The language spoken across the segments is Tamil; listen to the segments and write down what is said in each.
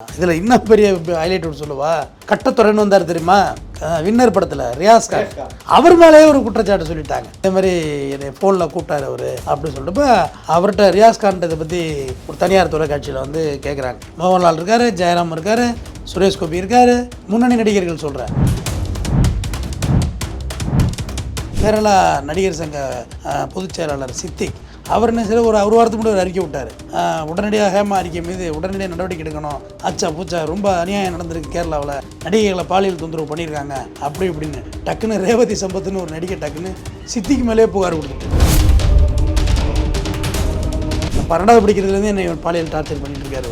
இதில் இன்னும் பெரிய ஹைலைட் ஒன்று சொல்லுவா? கட்டத்துறைன்னு வந்தார் தெரியுமா? வின்னர் படத்தில் ரியாஸ் கான். அவர் மேலேயே ஒரு குற்றச்சாட்டு சொல்லிட்டாங்க. இதே மாதிரி என்னை ஃபோனில் கூப்பிட்டாரு அவர் அப்படி சொல்லிட்டு அவர்கிட்ட ரியாஸ் கான் இதை பற்றி ஒரு தனியார் தொலைக்காட்சியில் வந்து கேட்குறாங்க மோகன்லால் இருக்காரு ஜெயராம் இருக்காரு சுரேஷ் கோபி இருக்காரு முன்னணி நடிகர்கள் சொல்கிறேன் கேரளா நடிகர் சங்க பொதுச் செயலாளர் சித்திக். அவர் என்ன செய்ய ஒரு ஒரு வாரத்துக்கு முன்னாடி ஒரு அறிக்கை விட்டார். உடனடியாக ஹேமா அறிக்கை மீது உடனடியாக நடவடிக்கை எடுக்கணும். அச்சா பூச்சா ரொம்ப அநியாயம் நடந்திருக்கு கேரளாவில். நடிகைகளை பாலியல் தொந்தரவு பண்ணியிருக்காங்க. அப்படி இப்படின்னு. டக்குன்னு ரேவதி சம்பத்துன்னு ஒரு நடிகை டக்குன்னு சித்திக்கு மேலேயே புகார் கொடுத்துட்டு. பன்னெண்டாவது படிக்கிறதுலேருந்து என்னை பாலியல் டார்ச்சர் பண்ணிட்டு இருக்காரு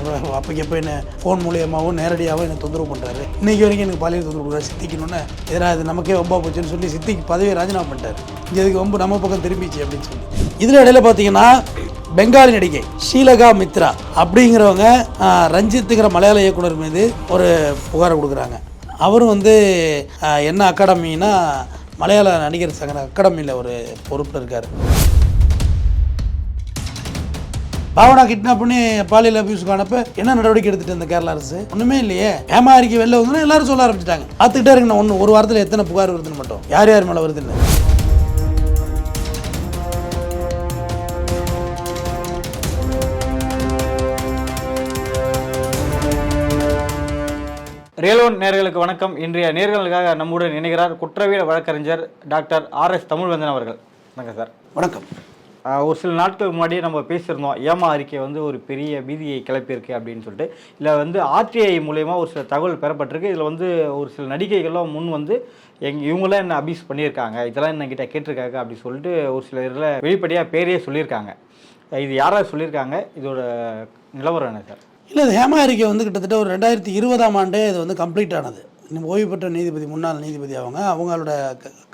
அவர் அப்போக்கு எப்போ என்ன ஃபோன் மூலியமாகவும் நேரடியாகவும் என்னை தொந்தரவு பண்ணுறாரு இன்றைக்கி வரைக்கும் எனக்கு பாலியல் தொந்தரவு கொடுக்குறாரு சித்திக்கணுன்னு எதிராக இது நமக்கே ரொம்ப போச்சுன்னு சொல்லி சித்திக்கு பதவியை ராஜினாமா பண்ணிட்டார். இங்கே இதுக்கு ரொம்ப நம்ம பக்கம் திரும்பிச்சு அப்படின்னு சொல்லி. இதில் இடையில பார்த்தீங்கன்னா பெங்காலி நடிகை ஷீலகா மித்ரா அப்படிங்கிறவங்க ரஞ்சித்துங்கிற மலையாள இயக்குனர் மீது ஒரு புகாரை கொடுக்குறாங்க. அவரும் வந்து என்ன அகாடமின்னா மலையாள நடிகர் சங்க அகாடமியில் ஒரு பொறுப்பில் இருக்கார். பாவனா கிட்னாப் பண்ணி பாலியல் அபியூஸ் அனுப்ப என்ன நடவடிக்கை எடுத்துட்டு இந்த கேரளா அரசு? ஒன்றுமே இல்லையே. ஏமா அறிக்கை வெளில வந்து எல்லாரும் சொல்ல ஆரம்பிச்சிட்டாங்க. பார்த்துக்கிட்டே இருக்கு ஒன்று ஒரு வாரத்தில் எத்தனை புகார் வருதுன்னு மட்டும். யார் யார் மேலே வருதுன்னு? ரியலோன் நேர்களுக்கு வணக்கம். இன்றைய நேர்களுக்காக நம்முடன் இணைகிறார் குற்றவியல் வழக்கறிஞர் டாக்டர் ஆர் எஸ் தமிழ்வந்தன் அவர்கள். வணக்கம் சார். வணக்கம். ஒரு சில நாட்களுக்கு முன்னாடி நம்ம பேசியிருந்தோம் ஏமா அறிக்கை வந்து ஒரு பெரிய பீதியை கிளப்பியிருக்கு அப்படின்னு சொல்லிட்டு. இதில் வந்து ஆர்டிஐ மூலயமா ஒரு சில தகவல் பெறப்பட்டிருக்கு. இதில் வந்து ஒரு சில நடிகைகளும் முன் வந்து எங் இவங்களாம் என்ன அபியூஸ் பண்ணியிருக்காங்க இதெல்லாம் என்ன கிட்ட கேட்டிருக்காங்க அப்படி சொல்லிட்டு ஒரு சில இதில் வெளிப்படையாக பேரே சொல்லியிருக்காங்க. இது யாராவது சொல்லியிருக்காங்க? இதோட நிலவரம் என்ன சார்? இல்லை இது ஹேமா அறிக்கை வந்து கிட்டத்தட்ட ஒரு ரெண்டாயிரத்தி இருபதாம் ஆண்டே இது வந்து கம்ப்ளீட் ஆனது. ஓய்வு பெற்ற நீதிபதி முன்னாள் நீதிபதி அவங்க. அவங்களோட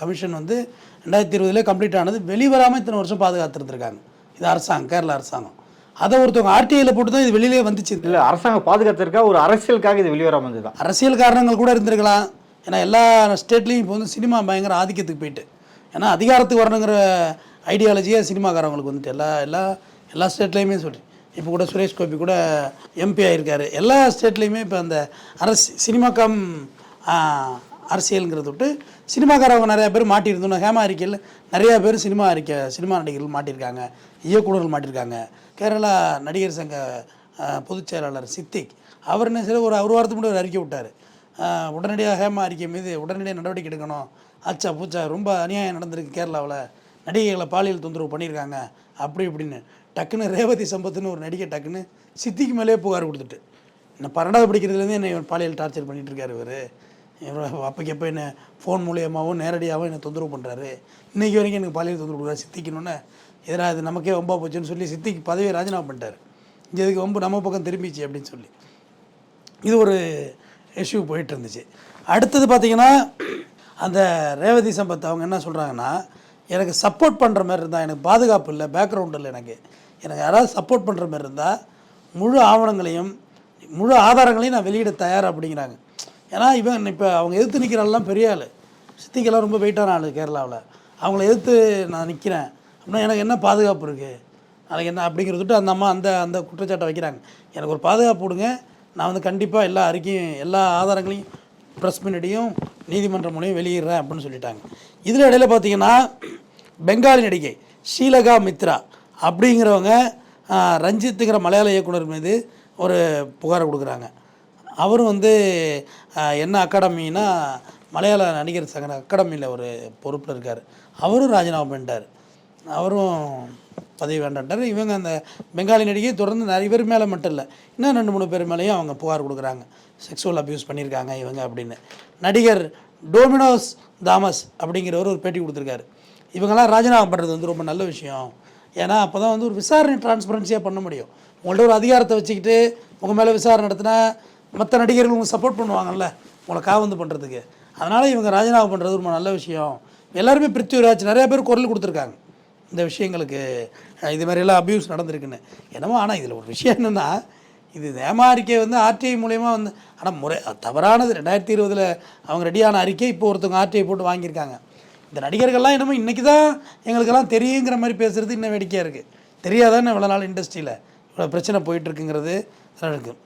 கமிஷன் வந்து ரெண்டாயிரத்தி இருபதுலேயே கம்ப்ளீட் ஆனது. வெளிவராமல் இத்தனை வருஷம் பாதுகாத்துருந்துருக்காங்க. இது அரசாங்கம் கேரளா அரசாங்கம். அதை ஒருத்தவங்க ஆர்டிஐயில் போட்டு தான் இது வெளியிலே வந்துச்சு. இல்லை அரசாங்கம் பாதுகாத்திருக்கா? ஒரு அரசியலுக்காக இது வெளிவராமல் தான் அரசியல் காரணங்கள் கூட இருந்திருக்கலாம். ஏன்னா எல்லா ஸ்டேட்லேயும் இப்போ வந்து சினிமா பயங்கர ஆதிக்கத்துக்கு போயிட்டு. ஏன்னா அதிகாரத்துக்கு வரணுங்கிற ஐடியாலஜியே சினிமாக்காரங்களுக்கு வந்துட்டு எல்லா எல்லா எல்லா ஸ்டேட்லேயுமே சொல்லி இப்போ கூட சுரேஷ் கோபி கூட எம்பி ஆகியிருக்காரு எல்லா ஸ்டேட்லேயுமே இப்போ அந்த அரசு சினிமாக்கம் அரசியலுங்கிறத விட்டு சினிமாக்காரவங்க நிறையா பேர் மாட்டியிருந்தோம். ஹேமா அறிக்கையில் நிறையா பேர் சினிமா அறிக்கை சினிமா நடிகர்கள் மாட்டியிருக்காங்க. இயக்குநர்கள் மாட்டியிருக்காங்க. கேரளா நடிகர் சங்க பொதுச்செயலாளர் பொதுச் செயலாளர் சித்திக் அவர் என்ன சரி ஒரு ஒரு வாரத்துக்கு முன்னாடி ஒரு அறிக்கை விட்டார். உடனடியாக ஹேமா அறிக்கை மீது உடனடியாக நடவடிக்கை எடுக்கணும். அச்சா பூச்சா ரொம்ப அநியாயம் நடந்திருக்கு கேரளாவில். நடிகைகளை பாலியல் தொந்தரவு பண்ணியிருக்காங்க. அப்படி இப்படின்னு. டக்குன்னு ரேவதி சம்பத்துன்னு ஒரு நடிகை டக்குன்னு சித்திக்கு மேலேயே புகார் கொடுத்துட்டு. என்னை பன்னெண்டாவது படிக்கிறதுலேருந்து என்னை பாலியல் டார்ச்சர் பண்ணிகிட்ருக்காரு இருக்காரு இவர் அப்போக்கு எப்போ ஃபோன் மூலியமாகவும் நேரடியாகவும் என்னை தொந்தரவு பண்ணுறாரு இன்றைக்கி வரைக்கும் எனக்கு பாலியல் தொந்தரவு கொடுக்குறாரு சித்திக்கணுன்னு எதிராக இது நமக்கே ரொம்ப போச்சுன்னு சொல்லி சித்திக்கு பதவியை ராஜினாமா பண்ணிட்டார். இங்கே இதுக்கு ரொம்ப நம்ம பக்கம் திரும்பிச்சு அப்படின்னு சொல்லி. இது ஒரு இஷ்யூ போயிட்டு இருந்துச்சு அடுத்தது பார்த்தீங்கன்னா அந்த ரேவதி சம்பத் அவங்க என்ன சொல்கிறாங்கன்னா எனக்கு சப்போர்ட் பண்ணுற மாதிரி இருந்தால் எனக்கு பாதுகாப்பு இல்லை பேக்ரவுண்ட் இல்லை எனக்கு. எனக்கு யாராவது சப்போர்ட் பண்ணுற மாதிரி இருந்தால் முழு ஆவணங்களையும் முழு ஆதாரங்களையும் நான் வெளியிட தயார் அப்படிங்கிறாங்க. ஏன்னா இவன் இப்போ அவங்க எதிர்த்து நிற்கிறாள்லாம் பெரிய ஆள். சித்திக்கெல்லாம் ரொம்ப வெயிட்டான ஆள் கேரளாவில். அவங்கள எதிர்த்து நான் நிற்கிறேன் அப்படின்னா எனக்கு என்ன பாதுகாப்பு இருக்குது நாளைக்கு என்ன அப்படிங்கிறதுட்டு அந்த அம்மா அந்த அந்த குற்றச்சாட்டை வைக்கிறாங்க. எனக்கு ஒரு பாதுகாப்பு கொடுங்க. நான் வந்து கண்டிப்பாக எல்லா அறிக்கையும் எல்லா ஆதாரங்களையும் ப்ரெஸ் முன்னாடியும் நீதிமன்றம் மூலியம் வெளியிடுறேன் அப்படின்னு சொல்லிட்டாங்க. இதில் இடையில பார்த்தீங்கன்னா பெங்காலி நடிகை ஷீலகா மித்ரா. அப்படிங்கிறவங்க ரஞ்சித்துங்கிற மலையாள இயக்குனர் மீது ஒரு புகாரை கொடுக்குறாங்க. அவரும் வந்து என்ன அகாடமின்னா மலையாள நடிகர் சங்க அகாடமியில் ஒரு பொறுப்பில் இருக்கார். அவரும் ராஜினாமா பண்ணிட்டார். அவரும் பதவி வேண்டான்ட்டார். இவங்க அந்த பெங்காலி நடிகை தொடர்ந்து நிறைய பேர் மேலே மட்டும் இல்லை இன்னும் ரெண்டு மூணு பேர் மேலேயும் அவங்க புகார் கொடுக்குறாங்க. செக்ஸுவல் அப்யூஸ் பண்ணியிருக்காங்க இவங்க அப்படின்னு. நடிகர் டோமினோஸ் தாமஸ் அப்படிங்கிறவர் ஒரு பேட்டி கொடுத்துருக்காரு. இவங்கெல்லாம் ராஜினாமா பண்ணுறது வந்து ரொம்ப நல்ல விஷயம். ஏன்னா அப்போ தான் வந்து ஒரு விசாரணை டிரான்ஸ்பரன்சியாக பண்ண முடியும். உங்கள்ட்ட ஒரு அதிகாரத்தை வச்சுக்கிட்டு உங்கள் மேலே விசாரணை நடத்தினா மற்ற நடிகர்கள் உங்களுக்கு சப்போர்ட் பண்ணுவாங்கல்ல உங்களை காவந்து பண்ணுறதுக்கு அதனால் இவங்க ராஜினாமா பண்ணுறது ரொம்ப நல்ல விஷயம். எல்லாருமே பிருத்திவிராஜ் நிறையா பேர் குரல் கொடுத்துருக்காங்க. இந்த விஷயங்களுக்கு இது மாதிரியெல்லாம் அப்யூஸ் நடந்திருக்குன்னு. என்னமோ ஆனால் இதில் ஒரு விஷயம் என்னென்னா இது ஏமா அறிக்கை வந்து ஆர்டிஐ மூலயமா வந்து ஆனால் முறை தவறானது ரெண்டாயிரத்தி இருபதில் அவங்க ரெடியான அறிக்கை இப்போ ஒருத்தவங்க ஆர்டிஐ போட்டு வாங்கியிருக்காங்க. இந்த நடிகர்கள்லாம் என்னமோ இன்றைக்கி தான் எங்களுக்கெல்லாம் தெரியுங்கிற மாதிரி பேசுகிறது இன்னும் வேடிக்கையாக இருக்குது தெரியாதானே இவ்வளோ நாள் இண்டஸ்ட்ரியில் இவ்வளோ பிரச்சனை போயிட்டுருக்குங்கிறது இருக்குது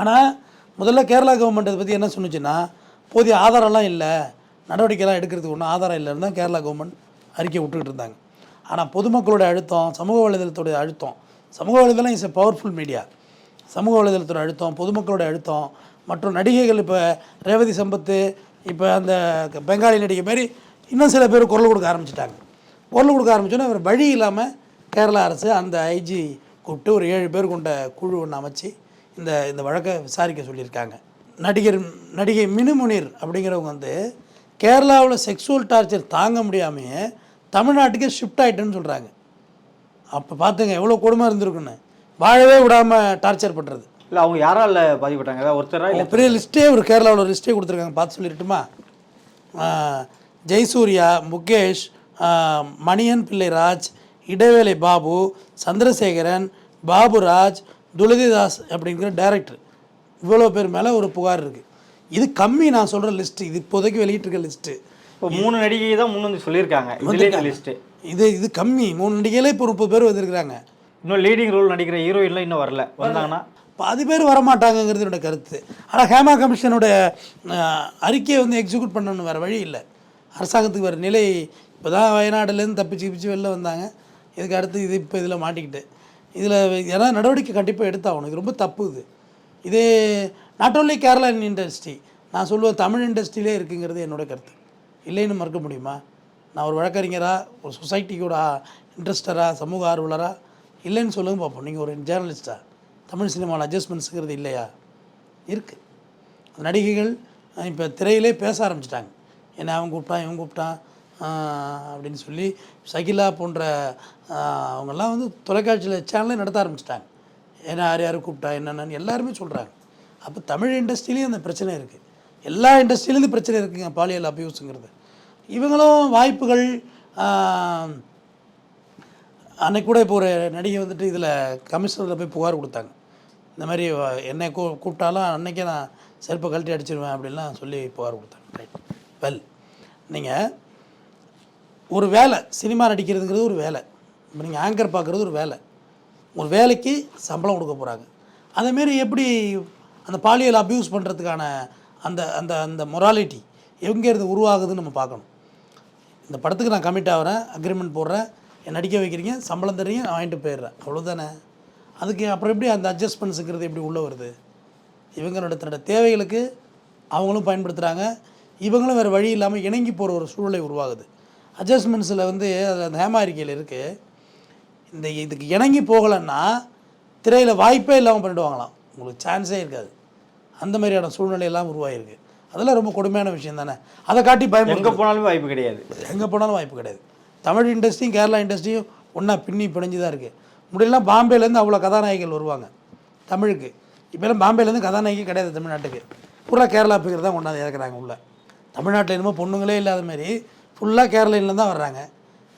ஆனால் முதல்ல கேரளா கவர்மெண்ட் அதை பற்றி என்ன சொன்னுச்சுன்னா போதிய ஆதாரம்லாம் இல்லை. நடவடிக்கைலாம் எடுக்கிறதுக்கு ஒன்றும் ஆதாரம் இல்லைன்னு தான் கேரளா கவர்மெண்ட் அறிக்கை விட்டுக்கிட்டு இருந்தாங்க. ஆனால் பொதுமக்களுடைய அழுத்தம் சமூக வலைதளத்துடைய அழுத்தம் சமூக வலைதளம் இஸ் எ பவர்ஃபுல் மீடியா சமூக வலைதளத்தோட அழுத்தம் பொதுமக்களோட அழுத்தம் மற்றும் நடிகைகள் இப்போ ரேவதி சம்பத்து இப்போ அந்த பெங்காலி நடிகை மாதிரி இன்னும் சில பேர் குரல் கொடுக்க ஆரம்பிச்சிட்டாங்க. குரல் கொடுக்க ஆரம்பிச்சோன்னே அவர் வழி இல்லாமல் கேரளா அரசு அந்த ஐஜி கூப்பிட்டு ஒரு ஏழு பேர் கொண்ட குழு ஒன்று அமைச்சு இந்த இந்த வழக்கை விசாரிக்க சொல்லியிருக்காங்க. நடிகர் நடிகை மினு முனீர் அப்படிங்கிறவங்க வந்து கேரளாவில் செக்ஸுவல் டார்ச்சர் தாங்க முடியாமையே தமிழ்நாட்டுக்கே ஷிஃப்ட் ஆகிட்டுன்னு சொல்கிறாங்க அப்போ பார்த்துங்க எவ்வளோ கொடுமை இருந்திருக்குன்னு. வாழவே விடாமல் டார்ச்சர் பண்ணுறது இல்லை அவங்க யாரால பாதிப்பட்டாங்க ஒருத்தரா பெரிய லிஸ்ட்டே ஒரு கேரளாவில் ஒரு லிஸ்ட்டே கொடுத்துருக்காங்க. பார்த்து சொல்லிட்டுமா ஜெயசூர்யா முகேஷ் மணியன் பிள்ளைராஜ் இடைவேளை பாபு சந்திரசேகரன் பாபுராஜ் துளசிதாஸ் அப்படிங்கிற டைரக்டர் இவ்வளோ பேர் மேலே ஒரு புகார் இருக்குது இது கம்மி நான் சொல்கிற லிஸ்ட்டு இது இப்போதைக்கு வெளியிட்டிருக்க லிஸ்ட்டு இப்போ மூணு நடிகை தான் முன் வந்து சொல்லியிருக்காங்க. லிஸ்ட்டு இது இது கம்மி. மூணு நடிகையிலே இப்போ முப்பது பேர் வந்திருக்கிறாங்க. இன்னும் லீடிங் ரோல் நடிக்கிற ஹீரோயின்லாம் இன்னும் வரல. வந்தாங்கன்னா? பாதி பேர் வரமாட்டாங்கங்கிறது என்னோட கருத்து. ஆனால் ஹேமா கமிஷனோட அறிக்கையை வந்து எக்ஸிக்யூட் பண்ணணும் வேறு வழி இல்லை. அரசாங்கத்துக்கு வர நிலை இப்போ தான் வயநாடுலேருந்து தப்பிச்சு தப்பிச்சு வெளில வந்தாங்க. இதுக்கு அடுத்து இது இப்போ இதில் மாட்டிக்கிட்டு. இதில் ஏன்னா நடவடிக்கை கண்டிப்பாக எடுத்தாகணும். இது ரொம்ப தப்பு இது. இது நாட் ஓன்லி கேரளா இண்டஸ்ட்ரி நான் சொல்லுவேன் தமிழ் இண்டஸ்ட்ரியிலே இருக்குங்கிறது என்னோட கருத்து. இல்லைன்னு மறுக்க முடியுமா? நான் ஒரு வழக்கறிஞராக ஒரு சொசைட்டிக்கோட இன்ட்ரெஸ்டராக சமூக ஆர்வலராக இல்லைன்னு சொல்லுங்க பார்ப்போம். நீங்கள் ஒரு ஜேர்னலிஸ்ட்டாக தமிழ் சினிமாவில் அட்ஜஸ்ட்மெண்ட்ஸுங்கிறது இல்லையா? இருக்குது நடிகைகள் இப்போ திரையிலே பேச ஆரம்பிச்சிட்டாங்க. என்னை அவன் கூப்பிட்டான் இவன் கூப்பிட்டான் அப்படின்னு சொல்லி சகிலா போன்ற அவங்கெல்லாம் வந்து தொலைக்காட்சியில் சேனலே நடத்த ஆரம்பிச்சிட்டாங்க. ஏன்னா யார் யார் கூப்பிட்டா என்னென்னு எல்லாருமே சொல்கிறாங்க அப்போ தமிழ் இண்டஸ்ட்ரியிலையும் அந்த பிரச்சனை இருக்குது எல்லா இண்டஸ்ட்ரியிலேருந்து பிரச்சனை இருக்குங்க பாலியல் அபியூஸுங்கிறது. இவங்களும் வாய்ப்புகள் அன்னைக்கு கூட இப்போ ஒரு நடிகை வந்துட்டு இதில் கமிஷனரில் போய் புகார் கொடுத்தாங்க. இந்த மாதிரி என்னை கூ கூப்பிட்டாலும் அன்னைக்கே நான் செருப்பை கழட்டி அடிச்சிருவேன் அப்படின்லாம் சொல்லி புகார் கொடுத்தாங்க. ரைட் வெல் நீங்கள் ஒரு வேலை சினிமா நடிக்கிறதுங்கிறது ஒரு வேலை. இப்போ நீங்கள் ஆங்கர் பார்க்குறது ஒரு வேலை. ஒரு வேலைக்கு சம்பளம் கொடுக்க போகிறாங்க அதேமாரி எப்படி அந்த பாலியல் அப்யூஸ் பண்ணுறதுக்கான அந்த அந்த அந்த மொராலிட்டி எங்கேருந்து உருவாகுதுன்னு நம்ம பார்க்கணும். இந்த படத்துக்கு நான் கமிட் ஆகிறேன் அக்ரிமெண்ட் போடுறேன் என் நடிக்க வைக்கிறீங்க சம்பளம் தர்றீங்க நான் வாங்கிட்டு போயிடுறேன். அவ்வளோதானே அதுக்கு அப்புறம் எப்படி அந்த அட்ஜஸ்ட்மெண்ட்ஸுங்கிறது எப்படி உள்ளே வருது? இவங்களோட தன்னோட தேவைகளுக்கு அவங்களும் பயன்படுத்துகிறாங்க இவங்களும் வேறு வழி இல்லாமல் இணங்கி போகிற ஒரு சூழ்நிலை உருவாகுது. அட்ஜஸ்ட்மெண்ட்ஸில் வந்து அது அந்த ஹேமா அறிக்கையில் இருக்குது இந்த இதுக்கு இணங்கி போகலைன்னா திரையில் வாய்ப்பே இல்லாமல் பண்ணிடுவாங்களாம். உங்களுக்கு சான்ஸே இருக்காது. அந்த மாதிரியான சூழ்நிலையெல்லாம் உருவாகிருக்கு அதெல்லாம் ரொம்ப கொடுமையான விஷயம் தானே. அதை காட்டி எங்கே பயன்படுத்த போனாலும் வாய்ப்பு கிடையாது. எங்கே போனாலும் வாய்ப்பு கிடையாது. தமிழ் இண்டஸ்ட்ரியும் கேரளா இண்டஸ்ட்ரியும் ஒன்றா பின்னி பிணைஞ்சு தான் இருக்குது முன்னாடிலாம் பாம்பேலேருந்து அவ்வளோ கதாநாயகிகள் வருவாங்க. தமிழுக்கு. இப்போலாம் பாம்பேலேருந்து கதாநாயகி கிடையாது தமிழ்நாட்டுக்கு. பூரா கேரளா பிகர் தான் கொண்டாந்து இறக்குறாங்க உள்ள. தமிழ்நாட்டில் என்னமோ பொண்ணுங்களே இல்லாத மாதிரி ஃபுல்லாக கேரளைனில் தான் வர்றாங்க.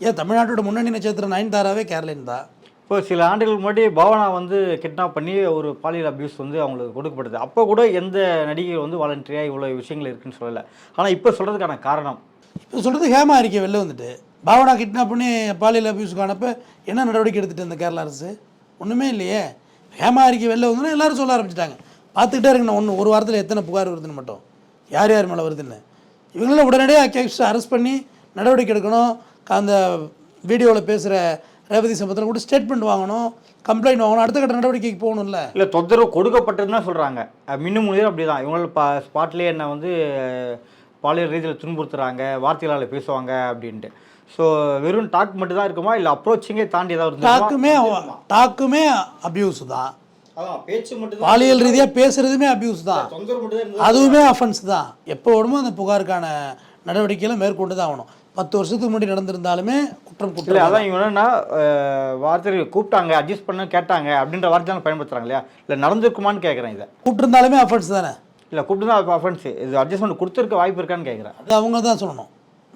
ஏன் தமிழ்நாட்டோட முன்னணி நட்சத்திரம் நயன்தாராவே கேரளின் தான்? இப்போ சில ஆண்டுகள் முன்னாடி பாவனா வந்து கிட்னாப் பண்ணி ஒரு பாலியல் அபியூஸ் வந்து அவங்களுக்கு கொடுக்கப்படுது அப்போ கூட எந்த நடிகை வந்து வாலண்டரியாக இவ்வளோ விஷயங்கள் இருக்குன்னு சொல்லலை. ஆனால் இப்போ சொல்கிறதுக்கான காரணம்? இப்போ சொல்கிறது ஹேமா அறிக்கை வெளில வந்துட்டு பாவனா கிட்னாப் பண்ணி பாலியல் அபியூஸுக்கானப்ப என்ன நடவடிக்கை எடுத்துட்டு இந்த கேரளா அரசு? ஒன்றுமே இல்லையே. ஹேமா அறிக்கை வெளில வந்தோன்னா எல்லாரும் சொல்ல ஆரம்பிச்சிட்டாங்க. பார்த்துக்கிட்டே இருக்கணும் ஒன்று ஒரு வாரத்தில் எத்தனை புகார் வருதுன்னு மட்டும். யார் யார் மேலே வருதுன்னு? இவங்கள உடனடியாக கேஸ் அரெஸ்ட் பண்ணி நடவடிக்கை எடுக்கணும். அந்த வீடியோவில் பேசுகிற ரேவதி சம்பத்தில் கூட ஸ்டேட்மெண்ட் வாங்கணும் கம்ப்ளைண்ட் வாங்கணும். அடுத்த கட்ட நடவடிக்கைக்கு போகணும்ல. இல்லை தொந்தரவு கொடுக்கப்பட்டதுன்னு தான் சொல்கிறாங்க மின்னும் முதிர் அப்படி தான் இவங்கள பா ஸ்பாட்லேயே என்னை வந்து பாலியல் ரீதியில் துன்புறுத்துறாங்க வார்த்தைகளால் பேசுவாங்க அப்படின்ட்டு. ஸோ வெறும் டாக் மட்டும் தான் இருக்குமா? இல்லை அப்ரோச்சிங்கே தாண்டி ஏதாவது? டாக்குமே டாக்குமே அபியூஸ் தான். பாலியல் ரீதியாக பேசுகிறதுமே அபியூஸ் தான். அதுவுமே அஃபென்ஸ் தான். எப்போ வேணுமோ அந்த புகாருக்கான நடவடிக்கைகளை மேற்கொண்டு தான் ஆகணும். பத்து வருஷத்துக்கு முன்னாடி நடந்திருந்தாலுமே குற்றம் இல்லை குற்றம் அதான் இவங்க என்னன்னா வார்த்தைகள் கூப்பிட்டாங்க அட்ஜஸ்ட் பண்ண கேட்டாங்க அப்படின்ற வார்த்தை பயன்படுத்துறாங்க இல்லையா? இல்லை நடந்திருக்குமான்னு கேட்குறேன் இதை. கூப்பிட்டுருந்தாலுமே அஃபென்ஸ் தானே? இல்லை கூப்பிட்டு அஃபென்ஸ் இது அட்ஜஸ்ட்மெண்ட் கொடுத்துருக்க வாய்ப்பு இருக்கான்னு கேட்குறேன் அது அவங்க தான் சொல்லணும்.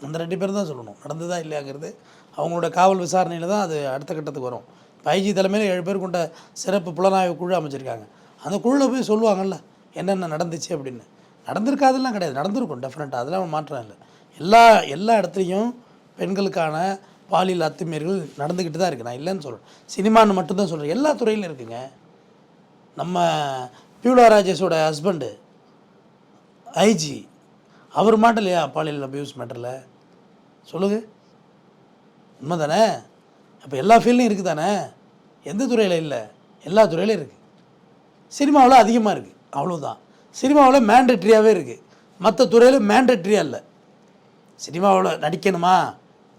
அந்த ரெண்டு பேரும் தான் சொல்லணும். நடந்ததா இல்லையாங்கிறது அவங்களோட காவல் விசாரணையில் தான் அது அடுத்த கட்டத்துக்கு வரும். பைஜி தலைமையில் ஏழு பேர் கொண்ட சிறப்பு புலனாய்வு குழு அமைச்சிருக்காங்க. அந்த குழுவில் போய் சொல்லுவாங்கள்ல என்னென்ன நடந்துச்சு அப்படின்னு. நடந்திருக்காதெல்லாம் கிடையாது. நடந்திருக்கும் டெஃபினட்டாக அதெல்லாம் மாற்றம் இல்லை. எல்லா எல்லா இடத்துலையும் பெண்களுக்கான பாலியல் அத்துமீறல்கள் நடந்துக்கிட்டு தான் இருக்குது நான் இல்லைன்னு சொல்கிறேன் சினிமான்னு மட்டும்தான் சொல்கிறேன் எல்லா துறையிலும் இருக்குங்க. நம்ம பியூலா ராஜேஷோட ஹஸ்பண்டு ஐஜி அவர் மாட்டலையா? பாலியல் அபியூஸ் மேட்டரில் சொல்லுங்க. உண்மை தானே அப்போ எல்லா ஃபீல்டும் இருக்குது தானே எந்த துறையில் இல்லை? எல்லா துறையிலும் இருக்குது சினிமாவில் அதிகமாக இருக்குது அவ்வளோதான் சினிமாவில் மேண்டட்ரியாகவே இருக்குது மற்ற துறையில் மேண்டட்ரியாக இல்லை. சினிமாவில் நடிக்கணுமா?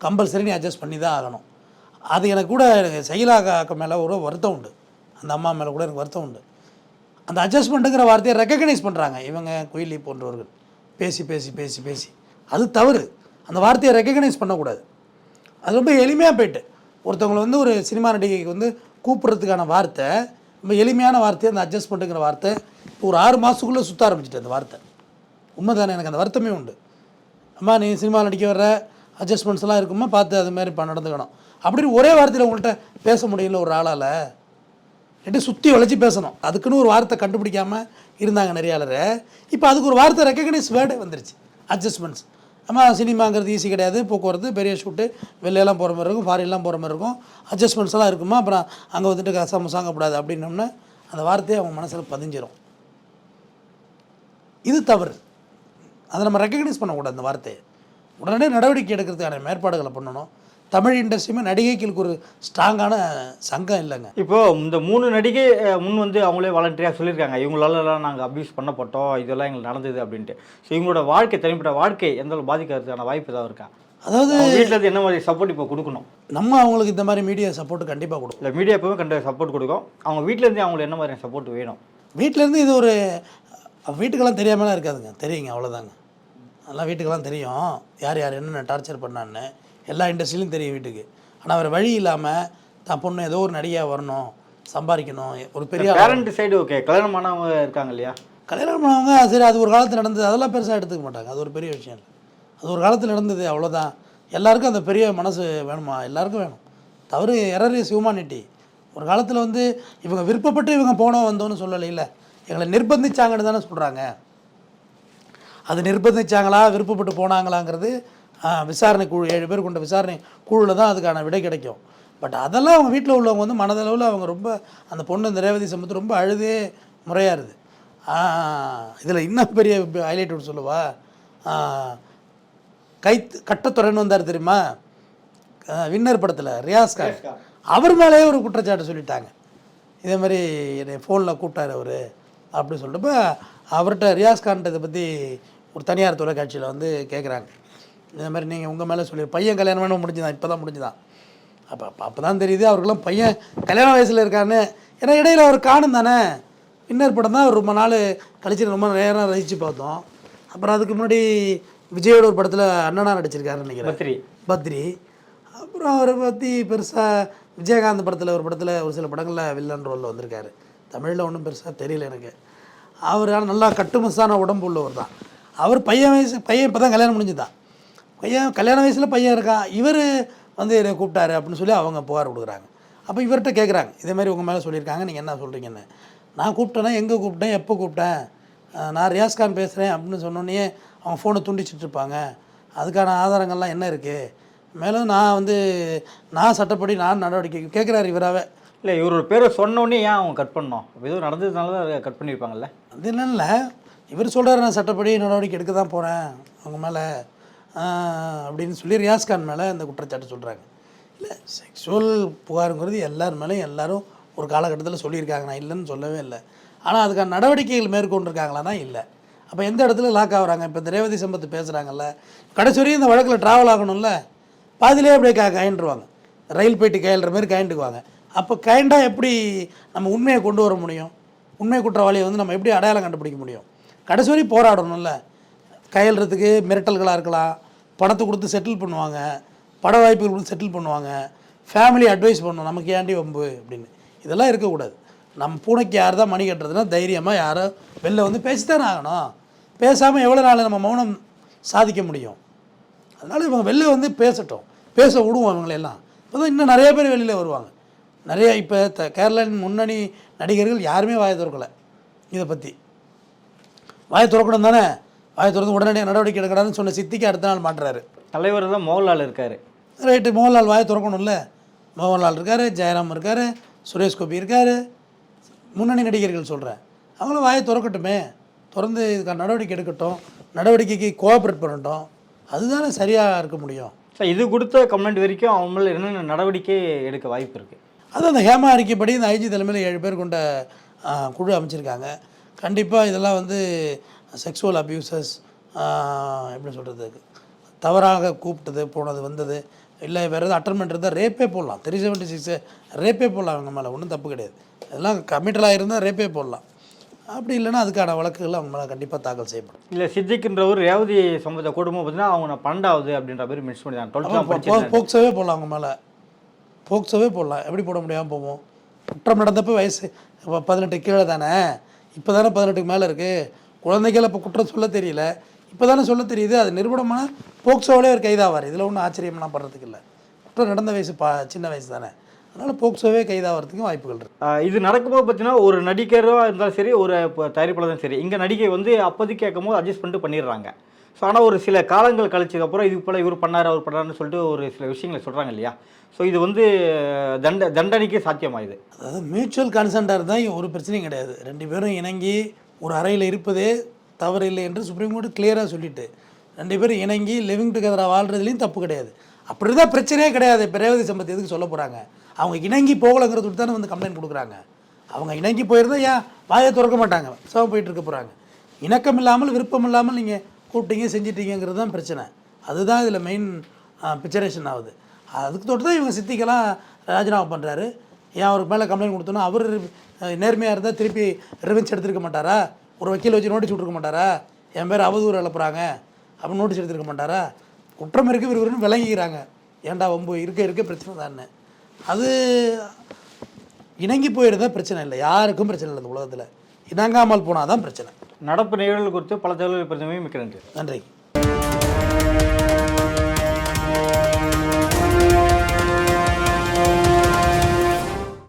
கம்பல்சரி நீ அட்ஜஸ்ட் பண்ணி தான் ஆகணும். அது எனக்கு கூட எனக்கு செயலாக ஆக்க மேலே ஒரு வருத்தம் உண்டு. அந்த அம்மா மேலே கூட எனக்கு வருத்தம் உண்டு. அந்த அட்ஜஸ்ட்மெண்ட்டுங்கிற வார்த்தையை ரெக்கக்னைஸ் பண்ணுறாங்க இவங்க குயிலி போன்றவர்கள். பேசி பேசி பேசி பேசி. அது தவறு. அந்த வார்த்தையை ரெக்கக்னைஸ் பண்ணக்கூடாது. அது ரொம்ப எளிமையாக போயிட்டு. ஒருத்தவங்களை வந்து ஒரு சினிமா நடிகைக்கு வந்து கூப்பிட்றதுக்கான வார்த்தை ரொம்ப எளிமையான வார்த்தை அந்த அட்ஜஸ்ட்மெண்ட்டுங்கிற வார்த்தை இப்போ ஒரு ஆறு மாதத்துக்குள்ளே சுற்ற ஆரம்பிச்சிட்டு அந்த வார்த்தை. உண்மைதானே எனக்கு அந்த வருத்தமே உண்டு. அம்மா நீ சினிமா நடிக்க வர்ற அட்ஜஸ்ட்மெண்ட்ஸ் எல்லாம் இருக்குமா? பார்த்து அது மாதிரி இப்போ நடந்துக்கணும். அப்படின்னு ஒரே வார்த்தையில் உங்கள்கிட்ட பேச முடியல ஒரு ஆளால். ரெண்டு சுற்றி வளைச்சி பேசணும். அதுக்குன்னு ஒரு வார்த்தை கண்டுபிடிக்காமல் இருந்தாங்க நிறையாளர் இப்போ அதுக்கு ஒரு வார்த்தை ரெக்கக்னைஸ் வேர்டே வந்துருச்சு. அட்ஜஸ்ட்மெண்ட்ஸ் நம்ம சினிமாங்கிறது ஈஸி கிடையாது. போக்குவரத்து பெரிய ஷூட்டு வெளியெல்லாம் போகிற மாதிரி இருக்கும் ஃபாரின்லாம் போகிற மாதிரி இருக்கும். அட்ஜஸ்ட்மெண்ட்ஸ் எல்லாம் இருக்குமா? அப்புறம் அங்கே வந்துட்டு கசாம சாங்கக்கூடாது அப்படின்னோம்னா அந்த வார்த்தையை அவங்க மனசில் பதிஞ்சிடும் இது தவறு. அதை நம்ம ரெக்கக்னைஸ் பண்ணக்கூடாது அந்த வார்த்தையை. உடனே நடவடிக்கை எடுக்கிறதுக்கான மேற்பாடுகளை பண்ணணும். தமிழ் இண்டஸ்ட்ரியுமே நடிகைகளுக்கு ஒரு ஸ்ட்ராங்கான சங்கம் இல்லைங்க. இப்போ இந்த மூணு நடிகை முன் வந்து அவங்களே வாலண்டியராக சொல்லியிருக்காங்க. இவங்களாலலாம் நாங்கள் அப்யூஸ் பண்ணப்பட்டோம் இதெல்லாம் எங்களுக்கு நடந்தது அப்படின்ட்டு. ஸோ இவங்களோட வாழ்க்கை தனிப்பட்ட வாழ்க்கை எந்த அளவு பாதிக்கிறதுக்கான வாய்ப்பு ஏதாவது இருக்கா? அதாவது வீட்டில் இருந்து என்ன மாதிரி சப்போர்ட் இப்போ கொடுக்கணும்? நம்ம அவங்களுக்கு இந்த மாதிரி மீடியா சப்போர்ட் கண்டிப்பாக கொடுக்கும் இல்லை மீடியா எப்பவுமே கண்ட சப்போர்ட் கொடுக்கும். அவங்க வீட்ல இருந்தே அவங்களுக்கு என்ன மாதிரி சப்போர்ட் வேணும்? வீட்டிலேருந்து இது ஒரு வீட்டுக்கெல்லாம் தெரியாமலாம் இருக்காதுங்க. தெரியுங்க அவ்வளோதாங்க அதெல்லாம் வீட்டுக்கெல்லாம் தெரியும். யார் யார் என்னென்ன டார்ச்சர் பண்ணான்னு. எல்லா இண்டஸ்ட்ரியிலும் தெரியும் வீட்டுக்கு. ஆனால் அவர் வழி இல்லாமல் தான் பொண்ணு ஏதோ ஒரு நடிகையாக வரணும் சம்பாதிக்கணும் ஒரு பெரிய பேரண்ட் சைடு ஓகே. கல்யாணமானவங்க இருக்காங்க இல்லையா? கல்யாணம் பண்ணவங்க சரி அது ஒரு காலத்தில் நடந்தது அதெல்லாம் பெருசாக எடுத்துக்க மாட்டாங்க. அது ஒரு பெரிய விஷயம் இல்லை. அது ஒரு காலத்தில் நடந்தது அவ்வளோதான் எல்லாருக்கும் அந்த பெரிய மனசு வேணுமா? எல்லாருக்கும் வேணும். தவறு எரர் இஸ் ஹியூமானிட்டி. ஒரு காலத்தில் வந்து இவங்க விருப்பப்பட்டு இவங்க போனோம் வந்தோன்னு சொல்லலை இல்லை. எங்களை நிர்பந்திச்சாங்கன்னு தானே சொல்கிறாங்க அது நிர்பந்திச்சாங்களா விருப்பப்பட்டு போனாங்களாங்கிறது விசாரணை குழு ஏழு பேர் கொண்ட விசாரணை குழுவில் தான் அதுக்கான விடை கிடைக்கும். பட் அதெல்லாம் அவங்க வீட்டில் உள்ளவங்க வந்து மனதளவில் அவங்க ரொம்ப அந்த பொண்ணு இந்த ரேவதி சம்பத்து ரொம்ப அழுதே முறையாருது இதில் இன்னும் பெரிய ஹைலைட் ஒன்று சொல்லவா? கைத்து கட்டத்துறைன்னு வந்தார் தெரியுமா? வின்னர் படத்தில் ரியாஸ் கான். அவர் மேலேயே ஒரு குற்றச்சாட்டு சொல்லிட்டாங்க. இதே மாதிரி என்னை ஃபோனில் கூப்பிட்டாரு அவர். அப்படி சொல்லிட்டு அவர்கிட்ட ரியாஸ் கான்ட்ட இதை பற்றி ஒரு தனியார் தொலைக்காட்சியில் வந்து கேட்குறாங்க இந்த மாதிரி நீங்கள் உங்கள் மேலே சொல்லி பையன் கல்யாணம் வேணும் முடிஞ்சுதான் இப்போ தான் முடிஞ்சுதான் அப்போ அப்போ அப்போ தான் தெரியுது. அவருக்கெல்லாம் பையன் கல்யாண வயசில் இருக்கான்னு ஏன்னா இடையில அவர் காணும் தானே. வின்னர் படம் தான் ரொம்ப நாள் கழிச்சு ரொம்ப நேரம் ரசித்து பார்த்தோம். அப்புறம் அதுக்கு முன்னாடி விஜயோட ஒரு படத்தில் அண்ணனா நடிச்சிருக்காருன்னு நினைக்கிறேன். பத்ரி. பத்ரி. அப்புறம் அவரை பற்றி பெருசாக விஜயகாந்த் படத்தில் ஒரு படத்தில் ஒரு சில படங்களில் வில்லன் ரோலில் வந்திருக்காரு. தமிழில் ஒன்றும் பெருசாக தெரியல எனக்கு. அவர் நல்லா கட்டுமசான உடம்பு உள்ளவர் தான். அவர் பையன் வயசு பையன் இப்போ தான் கல்யாணம் முடிஞ்சுதான் பையன் கல்யாண வயசில் பையன் இருக்கான் இவர் வந்து என்னை கூப்பிட்டாரு அப்படின்னு சொல்லி அவங்க புகார் கொடுக்குறாங்க. அப்போ இவர்கிட்ட கேட்குறாங்க இதே மாதிரி உங்கள் மேலே சொல்லியிருக்காங்க. நீங்கள் என்ன சொல்கிறீங்கன்னு நான் கூப்பிட்டேன்னா எங்கே கூப்பிட்டேன்? எப்போ கூப்பிட்டேன்? நான் ரியாஸ் கான் பேசுகிறேன் அப்படின்னு சொன்னோன்னே அவங்க ஃபோனை துண்டிச்சிட்டு இருப்பாங்க. அதுக்கான ஆதாரங்கள்லாம் என்ன இருக்குது மேலும் நான் வந்து நான் சட்டப்படி நான் நடவடிக்கை கேட்குறாரு இவராகவே இல்லை இவரோட பேரை சொன்னோடனே ஏன் அவங்க கட் பண்ணோம் ஏதோ நடந்ததுனால தான் கட் பண்ணியிருப்பாங்கல்ல. அது இல்லைல்ல இவர் சொல்கிறார் நான் சட்டப்படி நடவடிக்கை எடுக்க தான் போகிறேன் அவங்க மேலே. அப்படின்னு சொல்லி ரியாஸ் கான் மேலே இந்த குற்றச்சாட்டு சொல்கிறாங்க இல்லை செக்ஷுவல் புகாருங்கிறது எல்லார் மேலேயும் எல்லோரும் ஒரு காலகட்டத்தில் சொல்லியிருக்காங்க. நான் இல்லைன்னு சொல்லவே இல்லை. ஆனால் அதுக்கான நடவடிக்கைகள் மேற்கொண்டிருக்காங்களான்னா இல்லை. அப்போ எந்த இடத்துல லாக் ஆகுறாங்க? இப்போ இந்த ரேவதி சம்பத்து பேசுகிறாங்கல்ல கடைசி வரையும் இந்த வழக்கில் ட்ராவல் ஆகணும்ல பாதியிலே அப்படியே கா கயண்டுருவாங்க. ரயில் போயிட்டு கயல்ற மாதிரி கயண்டுக்குவாங்க. அப்போ கைண்டாக எப்படி நம்ம உண்மையை கொண்டு வர முடியும்? உண்மை குற்றவாளியை வந்து நம்ம எப்படி அடையாளம் கண்டுபிடிக்க முடியும்? கடைசி வரையும் போராடணும்ல. கையெழுறதுக்கு மிரட்டல்களாக இருக்கலாம். பணத்தை கொடுத்து செட்டில் பண்ணுவாங்க. பட வாய்ப்புகள் கொடுத்து செட்டில் பண்ணுவாங்க. ஃபேமிலி அட்வைஸ் பண்ணணும் நமக்கு ஏன்டி வம்பு? அப்படின்னு. இதெல்லாம் இருக்கக்கூடாது. நம்ம பூனைக்கு யார் தான் மணி கட்டுறதுன்னா தைரியமாக யாரோ வெளில வந்து பேசித்தானே ஆகணும். பேசாமல் எவ்வளோ நாள் நம்ம மௌனம் சாதிக்க முடியும்? அதனால் இவங்க வெளில வந்து பேசட்டும். பேச விடுவோம் இவங்களெல்லாம் இப்போ தான் இன்னும் நிறைய பேர் வெளியில் வருவாங்க. நிறைய இப்போ த கேரளாவின் முன்னணி நடிகர்கள் யாருமே வாயை திறக்கலை. இதை பற்றி வாய திறக்கணும் தானே வாயை திறந்து உடனடியாக நடவடிக்கை எடுக்கக்கூடாதுன்னு சொன்ன சித்திக்கு அடுத்த நாள் மாட்டுறாரு. தலைவர் தான் மோகன்லால் இருக்காரு. ரைட்டு மோகன்லால் வாயை திறக்கணும்ல? மோகன்லால் இருக்கார் ஜெயராம் இருக்கார் சுரேஷ் கோபி இருக்கார். முன்னணி நடிகர்கள் சொல்கிறேன் அவங்களும் வாயை திறக்கட்டுமே. திறந்து இதுக்கான நடவடிக்கை எடுக்கட்டும். நடவடிக்கைக்கு கோஆப்ரேட் பண்ணட்டும். அதுதானே சரியாக இருக்க முடியும். சார் இது கொடுத்த கம்ப்ளைண்ட் வரைக்கும் அவங்க என்னென்ன நடவடிக்கை எடுக்க வாய்ப்பு இருக்குது அது அந்த ஹேமா அறிக்கைப்படி இந்த ஐஜி தலைமையில் ஏழு பேர் கொண்ட குழு அமைச்சிருக்காங்க. கண்டிப்பாக இதெல்லாம் வந்து செக்ஸுவல் அப்யூசஸ் எப்படி சொல்கிறது தவறாக கூப்பிட்டது போனது வந்தது இல்லை வேறு எதாவது அட்டர்மெண்ட் இருந்தால் ரேப்பே போடலாம். த்ரீ செவன்ட்டி சிக்ஸு ரேப்பே போடலாம் அவங்க மேலே. ஒன்றும் தப்பு கிடையாது. இதெல்லாம் கமிட்டலாக இருந்தால் ரேப்பே போடலாம். அப்படி இல்லைன்னா அதுக்கான வழக்குகள் அவங்க மேலே கண்டிப்பாக தாக்கல் செய்யப்படும். இல்லை சித்திக்குன்றவர் ரேவதி சம்பந்த குடும்பம் பார்த்தீங்கன்னா அவங்க நான் பன்னெண்டாவது அப்படின்ற மாதிரி மென்ஷன் பண்ணிருக்காங்க டுவெல்த் ஆமா, போ- போ- போக்சோவே போடலாம் அவங்க மேலே. போக்சோவே போடலாம். எப்படி போட முடியாமல் போவோம்? குற்றம் நடந்தப்போ வயசு பதினெட்டு கீழே தானே? இப்போ தானே பதினெட்டுக்கு மேலே இருக்குது குழந்தைகள் இப்போ குற்றம் சொல்ல தெரியல. இப்போ தானே சொல்ல தெரியுது. அது நிரூபணமான போக்சோவிலே ஒரு கைதாவார். இதில் ஒன்றும் ஆச்சரியம்லாம் படுறதுக்கு இல்லை. குற்றம் நடந்த வயசு பா சின்ன வயசு தானே. அதனால் போக்சோவே கைதாகிறதுக்கும் வாய்ப்புகள் இருக்குது இது நடக்கும்போது பார்த்தீங்கன்னா ஒரு நடிகராக இருந்தாலும் சரி ஒரு இப்போ தயாரிப்பாளரும் சரி இங்கே நடிகை வந்து அப்போதைக்கு கேட்கும்போது அட்ஜஸ்ட் பண்ணிட்டு பண்ணிடுறாங்க. ஸோ ஆனால் ஒரு சில காலங்கள் கழிச்சதுக்கப்புறம் இது போல் இவர் பண்ணார் அவர் பண்ணாருன்னு சொல்லிட்டு ஒரு சில விஷயங்களை சொல்கிறாங்க இல்லையா? ஸோ இது வந்து தண்ட தண்டனைக்கே சாத்தியமா இது அதாவது மியூச்சுவல் கன்சென்ட்டாக இருந்தால் ஒரு பிரச்சனையும் கிடையாது. ரெண்டு பேரும் இணங்கி ஒரு அறையில் இருப்பதே தவறு இல்லை என்று சுப்ரீம் கோர்ட் கிளியராக சொல்லிட்டு ரெண்டு பேரும் இணங்கி லிவிங் டுகெதராக வாழ்றதுலையும் தப்பு கிடையாது. அப்படி தான் பிரச்சனையே கிடையாது. இப்போ ரேவதி சம்பத் எதுக்கு சொல்ல போகிறாங்க அவங்க இணங்கி போகலைங்கிறது தானே வந்து கம்ப்ளைண்ட் கொடுக்குறாங்க. அவங்க இணங்கி போயிருந்தா ஏன் வாயை திறக்க மாட்டாங்க? சவம் போயிட்டு இருக்க போகிறாங்க இணக்கம் இல்லாமல் விருப்பம் இல்லாமல் நீங்கள் கூப்பிட்டீங்க செஞ்சிட்டீங்கிறது தான் பிரச்சனை. அதுதான் இதில் மெயின் பிக்சரேஷன் ஆகுது. அதுக்கு தொட்டு தான் இவங்க சித்திக்கெல்லாம் ராஜினாமா பண்ணுறாரு ஏன் அவருக்கு மேலே கம்ப்ளைண்ட் கொடுத்தோன்னா அவர் நேர்மையாக இருந்தால் திருப்பி ரிவெஞ்ச் எடுத்திருக்க மாட்டாரா? ஒரு வக்கீல் வச்சு நோட்டீஸ் விட்ருக்க மாட்டாரா? என் பேர் அவதூறு எழுப்புறாங்க அப்படின்னு நோட்டீஸ் எடுத்திருக்க மாட்டாரா? குற்றம் இருக்கு விறுவிறுன்னு விளங்கிக்கிறாங்க. ஏன்டா வம்பு? இருக்க இருக்க பிரச்சனை தானே. அது இணங்கி போயிருந்தா பிரச்சனை இல்லை. யாருக்கும் பிரச்சனை இல்லை இந்த உலகத்தில். இணங்காமல் போனால் தான் பிரச்சனை. நடப்பு நிகழ்வுகள் குறித்து பல தகவல்கள் பிரச்சனையும் மிக்க நன்றி. நன்றி.